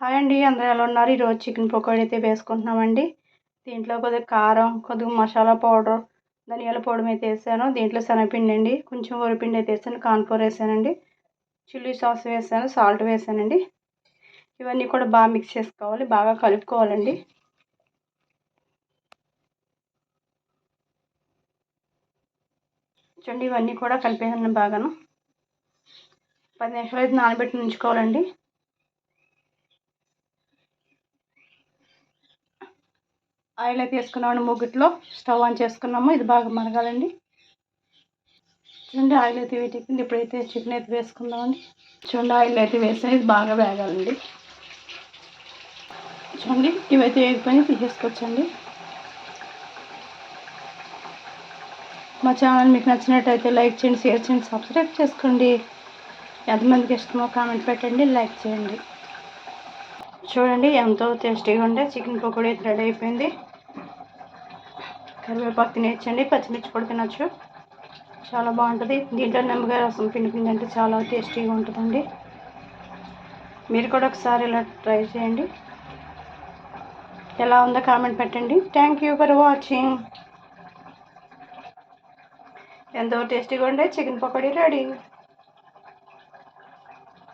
Hi అండి అందరూ ఎలా ఉన్నారు? ఈరోజు చికెన్ పకోడీ అయితే వేసుకుంటున్నామండి. దీంట్లో కొద్దిగా కారం కొద్దిగా మసాలా పౌడర్ ధనియాల పౌడర్ అయితే వేసాను. దీంట్లో శనగపిండి అండి కొంచెం వరిపిండి అయితే వేసాను కాన్పూర్ వేసానండి. చిల్లీ సాస్ వేసాను సాల్ట్ వేసానండి. ఇవన్నీ కూడా బాగా మిక్స్ చేసుకోవాలి బాగా కలుపుకోవాలండి. చూడండి ఇవన్నీ కూడా కలిపేసాను బాగాను. పది నిమిషాలు అయితే నానబెట్టి ఉంచుకోవాలండి. ఆయిల్ అయితే వేసుకున్నామండి ముగ్గుట్లో. స్టవ్ ఆన్ చేసుకున్నాము. ఇది బాగా మరగాలండి. చూడండి ఆయిల్ అయితే వేటికింది ఇప్పుడైతే చికెన్ అయితే వేసుకుందామండి. చూడండి ఆయిల్ అయితే వేసాను ఇది బాగా వేగాలండి. చూడండి ఇవైతే వేగిపోయి తీసేసుకోవచ్చండి. మా ఛానల్ మీకు నచ్చినట్టయితే లైక్ చేయండి షేర్ చేయండి సబ్స్క్రైబ్ చేసుకోండి. ఎంతమందికి ఇష్టమో కామెంట్ పెట్టండి లైక్ చేయండి. చూడండి ఎంతో టేస్టీగా ఉండే. చికెన్ పకోడీ రెడీ అయిపోయింది. కరివేపాకు తినేయచ్చండి పచ్చిమిర్చి కూడా తినచ్చు. చాలా బాగుంటుంది. దీంట్లో నిమ్మకాయ రసం పిండి అంటే చాలా టేస్టీగా ఉంటుందండి. మీరు కూడా ఒకసారి ఇలా ట్రై చేయండి. ఎలా ఉందో కామెంట్ పెట్టండి. థ్యాంక్ యూ ఫర్ వాచింగ్ ఎంతో టేస్టీగా ఉండే చికెన్ పకోడీ రెడీ.